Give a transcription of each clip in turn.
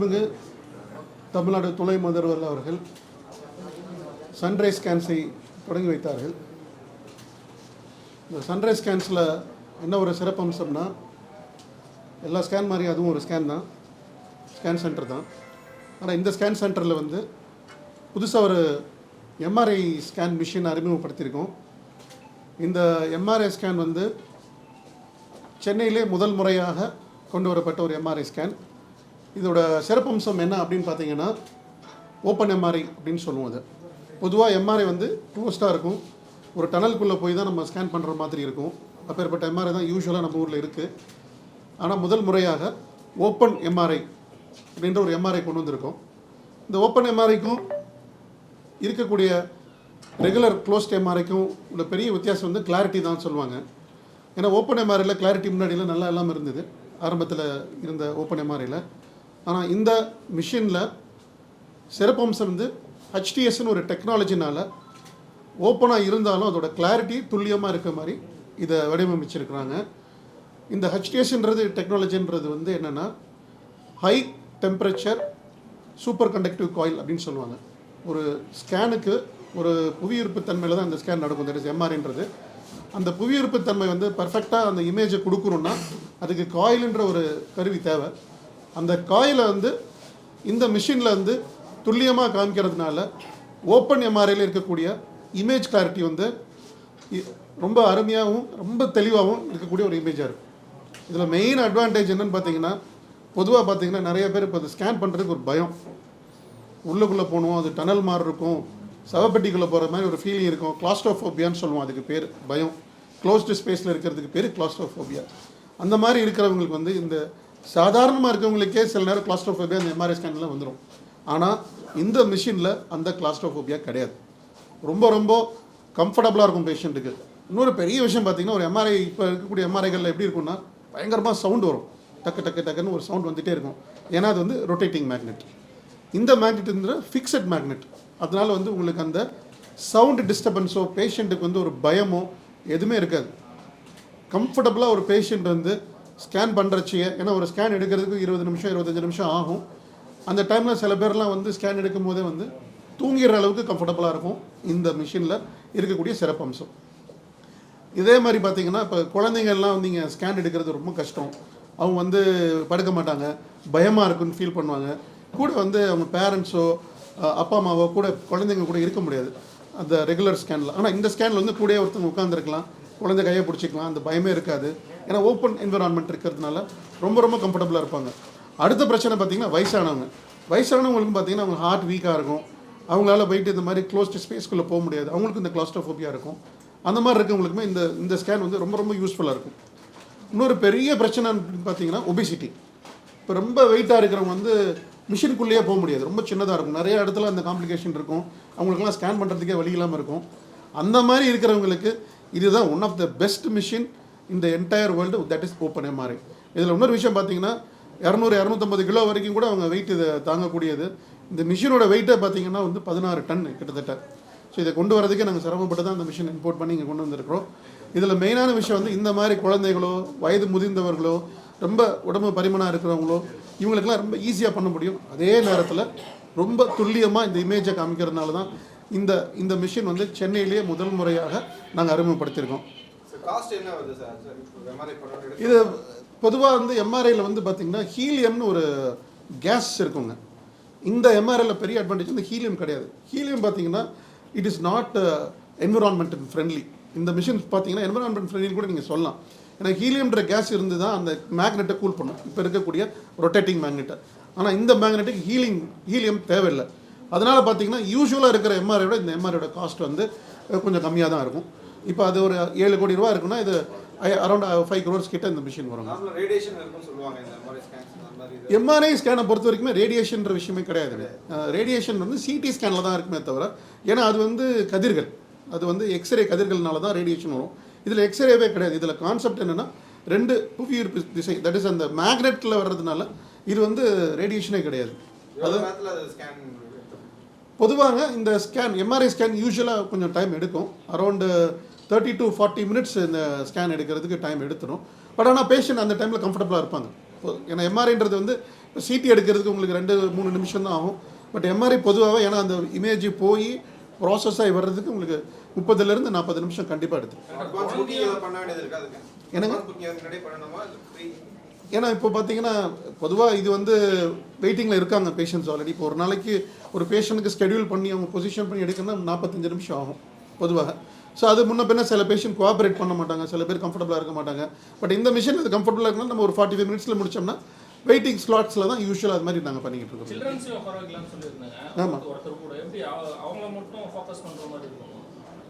மாண்புமிகு தமிழ்நாடு துணை முதல்வர் அவர்கள் சன்ரைஸ் ஸ்கேன்ஸை தொடங்கி வைத்தார்கள். இந்த சன்ரைஸ் ஸ்கேன்ஸில் என்ன ஒரு சிறப்பம்சம்னா எல்லா ஸ்கேன் மாதிரி அதுவும் ஒரு ஸ்கேன் தான். ஸ்கேன் சென்டர் தான். ஆனால் இந்த ஸ்கேன் சென்டரில் வந்து புதுசாக ஒரு எம்ஆர்ஐ ஸ்கேன் மிஷின் அறிமுகப்படுத்தியிருக்கோம். இந்த எம்ஆர்ஐ ஸ்கேன் வந்து சென்னையிலே முதல் முறையாக கொண்டு வரப்பட்ட ஒரு எம்ஆர்ஐ ஸ்கேன். இதோட சிறப்பம்சம் என்ன அப்படின்னு பார்த்தீங்கன்னா ஓப்பன் எம்ஆர்ஐ அப்படின்னு சொல்லுவோம் அது. பொதுவாக எம்ஆர்ஐ வந்து க்ளோஸ்டாக இருக்கும். ஒரு டனலுக்குள்ளே போய் தான் நம்ம ஸ்கேன் பண்ணுற மாதிரி இருக்கும். அப்பேற்பட்ட எம்ஆர்ஐ தான் யூஸ்வலாக நம்ம ஊரில் இருக்குது ஆனால் முதல் முறையாக ஓப்பன் எம்ஆர்ஐ அப்படின்ற ஒரு எம்ஆர்ஐ கொண்டு வந்திருக்கோம். இந்த ஓப்பன் எம்ஆர்ஐக்கும் இருக்கக்கூடிய ரெகுலர் க்ளோஸ்ட் எம்ஆர்ஐக்கும் உள்ள பெரிய வித்தியாசம் வந்து கிளாரிட்டி தான் சொல்லுவாங்க. ஏன்னா ஓப்பன் எம்ஆர்ஐயில் கிளாரிட்டி முன்னாடிலாம் நல்லா இல்லாமல் இருந்தது. ஆரம்பத்தில் இருந்த ஓப்பன் எம்ஆர்ஐயில் ஆனால் இந்த மிஷினில் சிறப்பம்சம் வந்து ஹச்டிஎஸ்னு ஒரு டெக்னாலஜினால் ஓப்பனாக இருந்தாலும் அதோட கிளாரிட்டி துல்லியமாக இருக்க மாதிரி இதை வடிவமைச்சிருக்கிறாங்க. இந்த ஹச்டிஎஸ்ன்றது டெக்னாலஜின்றது வந்து என்னென்னா high temperature super conductive coil அப்படின்னு சொல்லுவாங்க. ஒரு ஸ்கேனுக்கு ஒரு புவியீர்ப்பு தன்மையில் தான் அந்த ஸ்கேன் நடக்கும். தட் இஸ் எம்ஆர்ன்றது அந்த புவியீர்ப்பு தன்மை வந்து பர்ஃபெக்டாக அந்த இமேஜை கொடுக்கணுன்னா அதுக்கு காயில்ன்ற ஒரு கருவி தேவை. அந்த காயில் வந்து இந்த மிஷினில் வந்து துல்லியமாக காமிக்கிறதுனால ஓப்பன் எம்ஆர்ஐயில் இருக்கக்கூடிய இமேஜ் கிளாரிட்டி வந்து ரொம்ப அருமையாகவும் ரொம்ப தெளிவாகவும் இருக்கக்கூடிய ஒரு இமேஜாக இருக்கும். இதில் மெயின் அட்வான்டேஜ் என்னென்னு பார்த்தீங்கன்னா பொதுவாக பார்த்தீங்கன்னா நிறைய பேர் இப்போ அதை ஸ்கேன் பண்ணுறதுக்கு ஒரு பயம். உள்ளுக்குள்ளே போகணும் அது டனல் மாதிரி இருக்கும். சவப்பெட்டிக்குள்ளே போகிற மாதிரி ஒரு ஃபீலிங் இருக்கும். கிளாஸ்ட்ரோஃபோபியான்னு சொல்லுவோம் அதுக்கு பேர். பயம். க்ளோஸ்டு ஸ்பேஸில் இருக்கிறதுக்கு பேர் கிளாஸ்ட்ரோஃபோபியா அந்த மாதிரி இருக்கிறவங்களுக்கு வந்து இந்த சாதாரணமாக இருக்கவங்களுக்கே சில நேரம் கிளாஸ்ட்ரோஃபோபியா அந்த எம்ஆர்ஐ ஸ்கேனில் வந்துடும் ஆனால் இந்த மிஷினில் அந்த கிளாஸ்ட்ரோஃபோபியா கிடையாது. ரொம்ப ரொம்ப கம்ஃபர்டபுளாக இருக்கும் பேஷண்ட்டுக்கு இன்னொரு பெரிய விஷயம் பார்த்தீங்கன்னா ஒரு எம்ஆர்ஐ இப்போ இருக்கக்கூடிய எம்ஆர்ஐகளில் எப்படி இருக்கும்னா பயங்கரமாக சவுண்ட் வரும். டக்கு டக்கு டக்குன்னு ஒரு சவுண்ட் வந்துகிட்டே இருக்கும். ஏன்னா அது வந்து ரொட்டேட்டிங் மேக்னெட் இந்த மேக்னெட் ஃபிக்ஸட் மேக்னெட் அதனால வந்து உங்களுக்கு அந்த சவுண்டு டிஸ்டர்பன்ஸோ பேஷண்ட்டுக்கு வந்து ஒரு பயமோ எதுவுமே இருக்காது. கம்ஃபர்டபுளாக ஒரு பேஷண்ட் வந்து ஸ்கேன் பண்ணுறச்சியே ஏன்னா ஒரு ஸ்கேன் எடுக்கிறதுக்கு இருபது நிமிஷம் இருபத்தஞ்சு நிமிஷம் ஆகும். அந்த டைமில் சில பேர்லாம் வந்து ஸ்கேன் எடுக்கும் போதே வந்து தூங்கிற அளவுக்கு கம்ஃபர்டபுளாக இருக்கும். இந்த மிஷினில் இருக்கக்கூடிய சிறப்பம்சம் இதே மாதிரி பார்த்தீங்கன்னா இப்போ குழந்தைங்கள்லாம் வந்து இங்கே ஸ்கேன் எடுக்கிறது ரொம்ப கஷ்டம். அவங்க வந்து படுக்க மாட்டாங்க. பயமாக இருக்குன்னு ஃபீல் பண்ணுவாங்க. கூட வந்து அவங்க பேரண்ட்ஸோ அப்பா அம்மாவோ கூட குழந்தைங்க கூட இருக்க முடியாது. அந்த ரெகுலர் ஸ்கேனில் ஆனால் இந்த ஸ்கேனில் வந்து கூடயே ஒருத்தவங்க உட்காந்துருக்கலாம் குழந்தை கையை பிடிச்சிக்கலாம். அந்த பயமே இருக்காது. ஏன்னா ஓப்பன் என்விரான்மெண்ட் இருக்கிறதுனால ரொம்ப ரொம்ப கம்ஃபர்டபுளாக இருப்பாங்க. அடுத்த பிரச்சனை பார்த்தீங்கன்னா வயசானவங்க. வயசானவங்களுக்கு பார்த்தீங்கன்னா அவங்க ஹார்ட் வீக்காக இருக்கும். அவங்களால போயிட்டு இந்த மாதிரி க்ளோஸ்டு ஸ்பேஸ்க்குள்ளே போக முடியாது. அவங்களுக்கு இந்த கிளாஸ்ட்ரோஃபோபியா இருக்கும். அந்த மாதிரி இருக்கவங்களுக்குமே இந்த இந்த ஸ்கேன் வந்து ரொம்ப ரொம்ப யூஸ்ஃபுல்லாக இருக்கும். இன்னொரு பெரிய பிரச்சனை பார்த்தீங்கன்னா ஒபிசிட்டி இப்போ ரொம்ப வெயிட்டாக இருக்கிறவங்க வந்து மிஷினுக்குள்ளேயே போக முடியாது. ரொம்ப சின்னதாக இருக்கும். நிறைய இடத்துல அந்த காம்ப்ளிகேஷன் இருக்கும். அவங்களுக்குலாம் ஸ்கேன் பண்ணுறதுக்கே வழி இல்லாமல் இருக்கும். அந்த மாதிரி இருக்கிறவங்களுக்கு இதுதான் one of the best machine இந்த entire world that is open MRI இதில் இன்னொரு விஷயம் பார்த்தீங்கன்னா இரநூறு இரநூத்தம்பது கிலோ வரைக்கும் கூட அவங்க வெயிட் இதை தாங்கக்கூடியது. இந்த மிஷினோட வெயிட்டை பார்த்தீங்கன்னா வந்து பதினாறு டன் கிட்டத்தட்ட. ஸோ இதை கொண்டு வரதுக்கே நாங்கள் சிரமப்பட்டு தான் அந்த மிஷின் இம்போர்ட் பண்ணி இங்கே கொண்டு வந்திருக்கிறோம். இதில் மெயினான விஷயம் வந்து இந்த மாதிரி குழந்தைகளோ வயது முதிர்ந்தவர்களோ ரொம்ப உடம்பு பரிமாணம் இருக்கிறவங்களோ இவங்களுக்கெல்லாம் ரொம்ப ஈஸியாக பண்ண முடியும். அதே நேரத்தில் ரொம்ப துல்லியமாக இந்த இமேஜை காமிக்கிறதுனால தான் இந்த இந்த மிஷின் வந்து சென்னையிலேயே முதல் முறையாக நாங்கள் அறிமுகப்படுத்தியிருக்கோம். காஸ்ட் என்ன வருது சார்? எம்ஆர்ஐ இது பொதுவாக வந்து எம்ஆர்ஐயில் வந்து பார்த்திங்கன்னா ஹீலியம்னு ஒரு கேஸ் இருக்குங்க. இந்த எம்ஆர்ஐயில் பெரிய அட்வான்டேஜ் வந்து ஹீலியம் கிடையாது. ஹீலியம் பார்த்தீங்கன்னா it is not environment friendly இந்த மிஷின் பார்த்தீங்கன்னா என்விரான்மெண்ட் ஃப்ரெண்ட்லி கூட நீங்கள் சொல்லலாம். ஏன்னா ஹீலியம்ன்ற கேஸ் இருந்து தான் அந்த மேக்னெட்டை கூல் பண்ணும். இப்போ இருக்கக்கூடிய ரொட்டேட்டிங் மேக்னெட்டை ஆனால் இந்த மேக்னெட்டுக்கு ஹீலிங் ஹீலியம் தேவையில்லை. அதனால் பார்த்தீங்கன்னா யூஸ்வலாக இருக்கிற எம்ஆர்ஐ விட இந்த எம்ஆர்ஐயோட காஸ்ட் வந்து கொஞ்சம் கம்மியாக தான் இருக்கும். இப்போ அது ஒரு ஏழு கோடி ரூபா இருக்குன்னா இது அரௌண்ட் ஃபைவ் க்ரோர்ஸ் கிட்ட இந்த மிஷின் வரும். எம்ஆர்ஐ ஸ்கேனை பொறுத்த வரைக்குமே ரேடியேஷன்ற விஷயமே கிடையாது. ரேடியேஷன் வந்து சிடி ஸ்கேனில் தான் இருக்குமே தவிர ஏன்னா அது வந்து கதிர்கள். அது வந்து எக்ஸ்ரே கதிர்கள்னால தான் ரேடியேஷன் வரும். இதில் எக்ஸ்ரேவே கிடையாது. இதில் கான்செப்ட் என்னென்னா ரெண்டு புவியீர்ப்பு திசை தட் இஸ் அந்த மேக்னெட்டில் வர்றதுனால இது வந்து ரேடியேஷனே கிடையாது. அது பொதுவாக இந்த ஸ்கேன் எம்ஆர்ஐ ஸ்கேன் யூஸ்வலாக கொஞ்சம் டைம் எடுக்கும். Around thirty to forty minutes இந்த ஸ்கேன் எடுக்கிறதுக்கு டைம் எடுத்துரும். பட் ஆனால் பேஷண்ட் அந்த டைமில் கம்ஃபர்டபுளாக இருப்பாங்க. ஏன்னா எம்ஆர்ஐன்றது வந்து இப்போ சிடி எடுக்கிறதுக்கு உங்களுக்கு ரெண்டு மூணு நிமிஷம் தான் ஆகும். பட் எம்ஆர்ஐ பொதுவாகவே ஏன்னா அந்த இமேஜ் போய் ப்ராசஸ் ஆகி வர்றதுக்கு உங்களுக்கு முப்பதுலேருந்து நாற்பது நிமிஷம் கண்டிப்பாக அதுக்கு? என்னங்க? ஏன்னா இப்போ பார்த்தீங்கன்னா பொதுவாக இது வந்து வெயிட்டிங்கில் இருக்காங்க பேஷண்ட்ஸ் ஆல்ரெடி இப்போ ஒரு நாளைக்கு ஒரு பேஷண்ட்டுக்கு ஸ்கெடியூல் பண்ணி அவங்க பொசிஷன் பண்ணி எடுக்கணும்னா நாற்பத்தஞ்சு நிமிஷம் ஆகும் பொதுவாக. ஸோ அது முன்ன பின்ன சில பேஷண்ட் கோஆப்ரேட் பண்ண மாட்டாங்க. சில பேர் கம்ஃபர்டபுளாக இருக்க மாட்டாங்க. பட் இந்த மிஷின் இது கம்ஃபர்டபுளாக இருக்குன்னா நம்ம ஒரு ஃபார்ட்டி ஃபைவ் மினிட்ஸில் முடிச்சோம்னா வெயிட்டிங் ஸ்லாட்ஸில் தான் யூஸ்வலாக அது மாதிரி நாங்கள் பண்ணிக்கிட்டு இருக்கோம். சில்ட்ரன்ஸையும் உட்கார வைக்கலாம்னு சொல்லியிருந்தாங்க. ஆமா. ஒருத்தர் கூட எப்படி அவ- அவங்கள மட்டும் ஃபோக்கஸ் பண்ற மாதிரி இருக்கும்.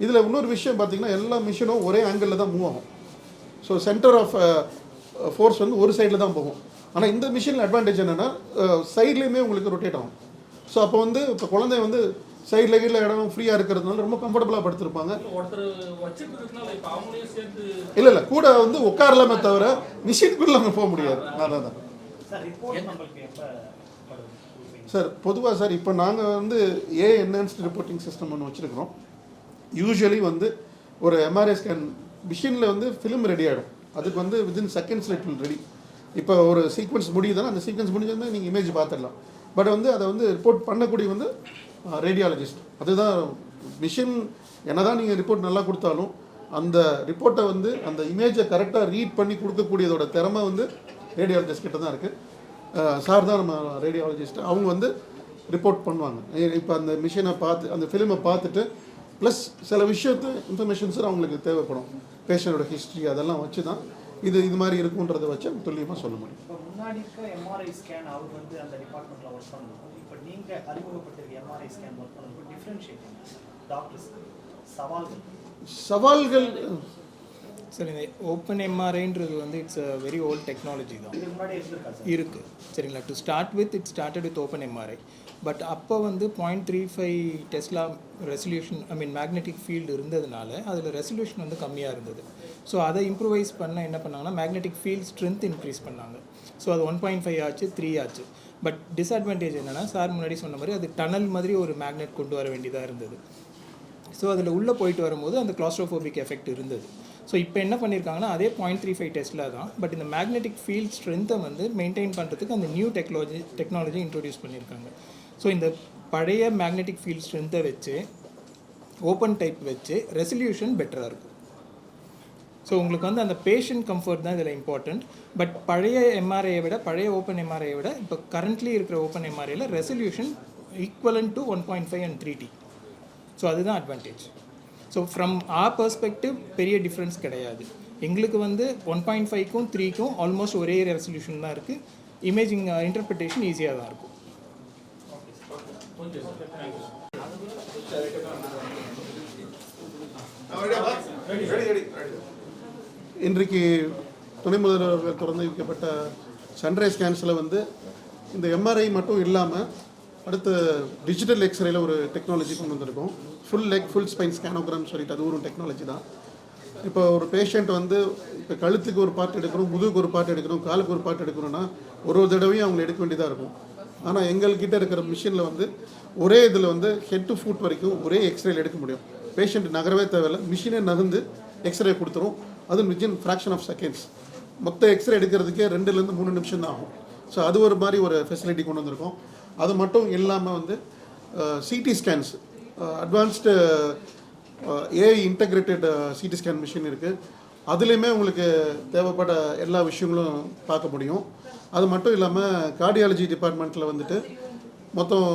இதில் இன்னொரு விஷயம் பார்த்தீங்கன்னா எல்லா மிஷினும் ஒரே ஆங்கிளில் தான் மூவ் ஆகும். ஸோ சென்டர் ஆஃப் ஃபோர்ஸ் வந்து ஒரு சைடில் தான் போகும். ஆனால் இந்த மிஷினில் அட்வான்டேஜ் என்னென்னா சைட்லேயுமே உங்களுக்கு ரொட்டேட் ஆகும். ஸோ அப்போ வந்து இப்போ குழந்தை வந்து சைடில் கீழே இடம் ஃப்ரீயாக இருக்கிறதுனால ரொம்ப கம்ஃபர்டபுளாக படுத்திருப்பாங்க. இல்ல, இல்லை இல்லை கூட வந்து உட்காரலாமே தவிர மிஷினுக்குள்ளே நம்ம போக முடியாது. அதான் தான் சார் பொதுவாக சார் இப்போ நாங்கள் வந்து ஏ என்ஹான்ஸ்ட் ரிப்போர்ட்டிங் சிஸ்டம் ஒன்று வச்சுருக்கிறோம். யூஸ்வலி வந்து ஒரு எம்ஆர்ஐ ஸ்கேன் மிஷினில் வந்து ஃபிலிம் ரெடி ஆகிடும் அதுக்கு வந்து வித்தின் செகண்ட்ஸில் இட் வில் ரெடி இப்போ ஒரு சீக்வன்ஸ் முடியுதுன்னா அந்த சீக்வன்ஸ் முடிஞ்சதுமே நீங்கள் இமேஜ் பார்த்துடலாம். பட் வந்து அதை வந்து ரிப்போர்ட் பண்ணக்கூடிய வந்து ரேடியாலஜிஸ்ட் அதுதான் மிஷின் என்னதான் நீங்கள் ரிப்போர்ட் நல்லா கொடுத்தாலும் அந்த ரிப்போர்ட்டை வந்து அந்த இமேஜை கரெக்டாக ரீட் பண்ணி கொடுக்கக்கூடியதோட திறமை வந்து ரேடியாலஜிஸ்ட் கிட்ட தான் இருக்குது சார் தான் நம்ம ரேடியாலஜிஸ்ட் அவங்க வந்து ரிப்போர்ட் பண்ணுவாங்க. இப்போ அந்த மிஷினை பார்த்து அந்த ஃபிலிமை பார்த்துட்டு ப்ளஸ் சில விஷயத்து இன்ஃபர்மேஷன்ஸ் அவங்களுக்கு தேவைப்படும். பேஷண்டோட ஹிஸ்ட்ரி அதெல்லாம் வச்சு தான் இது இது மாதிரி இருக்குன்றதை வச்சு துல்லியமாக சொல்ல முடியும். சவால்கள். சவால்கள் சார் இந்த ஓப்பன் எம்ஆர்ஐன்றது வந்து it's a very old technology தான். இருக்குது சரிங்களா? To start with it started with open MRI but அப்போ வந்து point three five tesla resolution I mean magnetic field இருந்ததுனால அதில் ரெசல்யூஷன் வந்து கம்மியாக இருந்தது. ஸோ அதை இம்ப்ரூவைஸ் பண்ண என்ன பண்ணாங்கன்னா மேக்னெட்டிக் ஃபீல்ட் ஸ்ட்ரென்த் இன்க்ரீஸ் பண்ணாங்க. ஸோ அது ஒன் பாயிண்ட் ஃபைவ் ஆச்சு த்ரீ ஆச்சு. பட் டிஸ்அட்வான்டேஜ் என்னென்னா சார் முன்னாடி சொன்ன மாதிரி அது டனல் மாதிரி ஒரு மேக்னெட் கொண்டு வர வேண்டியதாக இருந்தது. ஸோ அதில் உள்ளே போயிட்டு வரும்போது அந்த கிளாஸ்ட்ரோஃபோபிக் எஃபெக்ட் இருந்தது. ஸோ இப்போ என்ன பண்ணியிருக்காங்கன்னா அதே பாயிண்ட் த்ரீ ஃபைவ் டெஸ்ட்டில் தான் பட் இந்த மேக்னெட்டிக் ஃபீல்ட் ஸ்ட்ரென்த்தை வந்து மெயின்டைன் பண்ணுறதுக்கு அந்த நியூ டெக்னாலஜி டெக்னாலஜி இன்ட்ரடியூஸ் பண்ணியிருக்காங்க ஸோ இந்த பழைய மேக்னெட்டிக் ஃபீல்ட் ஸ்ட்ரென்த்தை வச்சு ஓப்பன் டைப் வச்சு ரெசல்யூஷன் பெட்டராக இருக்கும். ஸோ உங்களுக்கு வந்து அந்த பேஷண்ட் கம்ஃபர்ட் தான் இதில் இம்பார்ட்டண்ட் பட் பழைய எம்ஆர்ஐயை விட பழைய ஓப்பன் எம்ஆர்ஐயை விட இப்போ கரண்ட்லி இருக்கிற open எம்ஆர்ஐயில் resolution equivalent to one point five and three T so அதுதான் advantage so from a perspective பெரிய டிஃப்ரென்ஸ் கிடையாது. எங்களுக்கு வந்து ஒன் பாயிண்ட் ஃபைவ்க்கும் த்ரீக்கும் ஆல்மோஸ்ட் ஒரே ரெசல்யூஷன் தான் இருக்குது இமேஜிங் இன்டர்பிரிட்டேஷன் ஈஸியாக தான் இருக்கும். Ready, ready thank you ready ready ready இன்றைக்கு துணை முதல்வர் அவர்கள் திறந்து வைக்கப்பட்ட சன்ரைஸ் ஸ்கேன்ஸில் வந்து இந்த எம்ஆர்ஐ மட்டும் இல்லாமல் அடுத்து டிஜிட்டல் எக்ஸ்ரேல ஒரு டெக்னாலஜி கொண்டு வந்திருக்கோம். Full leg full spine scanogram சொல்லிட்டு அது ஒரு டெக்னாலஜி தான். இப்போ ஒரு பேஷண்ட் வந்து இப்போ கழுத்துக்கு ஒரு பார்ட் எடுக்கணும் முதுகுக்கு ஒரு பார்ட் எடுக்கணும் காலுக்கு ஒரு பார்ட் எடுக்கணும்னா ஒரு ஒரு தடவையும் அவங்க எடுக்க வேண்டியதாக இருக்கும். ஆனால் எங்கள்கிட்ட இருக்கிற மிஷினில் வந்து ஒரே இதில் வந்து ஹெட் டு ஃபுட் வரைக்கும் ஒரே எக்ஸ்ரேல எடுக்க முடியும். பேஷண்ட் நகரவே தேவையில்லை. மிஷினே நகர்ந்து எக்ஸ்ரே கொடுத்துரும். அதுவும் வித்தின் ஃப்ராக்ஷன் ஆஃப் செகண்ட்ஸ் மொத்த எக்ஸ்ரே எடுக்கிறதுக்கே ரெண்டுலேருந்து மூணு நிமிஷம் தான் ஆகும். ஸோ அது ஒரு மாதிரி ஒரு ஃபெசிலிட்டி கொண்டு வந்திருக்கோம். அது மட்டும் இல்லாமல் வந்து CT scans advanced AI integrated CT scan machine இருக்குது அதுலேயுமே உங்களுக்கு தேவைப்பட்ட எல்லா விஷயங்களும் பார்க்க முடியும். அது மட்டும் இல்லாமல் கார்டியாலஜி டிபார்ட்மெண்ட்டில் வந்துட்டு மொத்தம்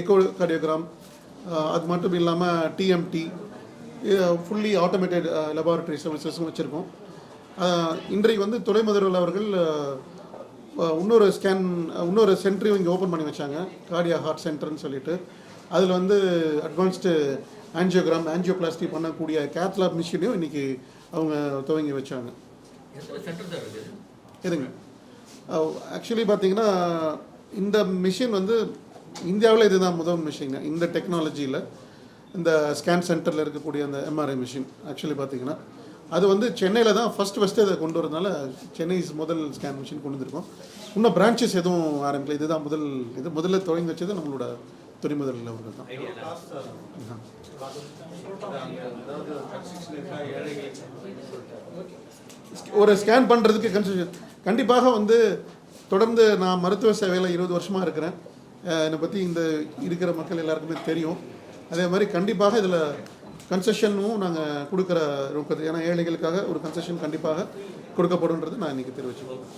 எக்கோ கார்டியோகிராம் அது மட்டும் இல்லாமல் டிஎம்டி ஃபுல்லி ஆட்டோமேட்டட் லெபார்ட்டரி சர்வீசஸும் வச்சுருக்கோம். இன்றைக்கு வந்து துணை முதல்வர் அவர்கள் இன்னொரு ஸ்கேன் இன்னொரு சென்டரையும் இங்கே ஓப்பன் பண்ணி வச்சாங்க. கார்டியா ஹார்ட் சென்டர்னு சொல்லிட்டு. அதில் வந்து அட்வான்ஸ்டு ஆன்ஜியோகிராம் ஆன்ஜியோபிளாஸ்டி பண்ணக்கூடிய கேத்லாப் மிஷினையும் இன்றைக்கி அவங்க துவங்கி வச்சாங்க. எதுங்க? ஆக்சுவலி பார்த்தீங்கன்னா இந்த மிஷின் வந்து இந்தியாவில் இதுதான் முதல் மிஷின் இந்த டெக்னாலஜியில் இந்த ஸ்கேன் சென்டரில் இருக்கக்கூடிய அந்த எம்ஆர்ஐ மிஷின் ஆக்சுவலி பார்த்தீங்கன்னா அது வந்து சென்னையில் தான் ஃபஸ்ட் ஃபஸ்ட்டு அதை கொண்டு வரதுனால சென்னை முதல் ஸ்கேன் மிஷின் கொண்டு வந்திருக்கோம். இன்னும் பிரான்ச்சஸ் எதுவும் ஆரம்பிக்கல. இதுதான் முதல் இது முதல்ல தொடங்கி வச்சது நம்மளோட துணை முதல் அவர்கள் தான். ஒரு ஸ்கேன் பண்ணுறதுக்கு கன்சல்ட் கண்டிப்பாக வந்து தொடர்ந்து நான் மருத்துவ சேவையில் இருபது வருஷமாக இருக்கிறேன். என்னை பற்றி இந்த இருக்கிற மக்கள் எல்லாருக்குமே தெரியும். அதே மாதிரி கண்டிப்பாக இதில் கன்செஷனும் நாங்கள் கொடுக்குற நோக்கத்தில் ஏன்னா ஏழைகளுக்காக ஒரு கன்செஷன் கண்டிப்பாக கொடுக்கப்படுன்றது நான் இன்றைக்கி தெரிவிச்சுக்கிறேன்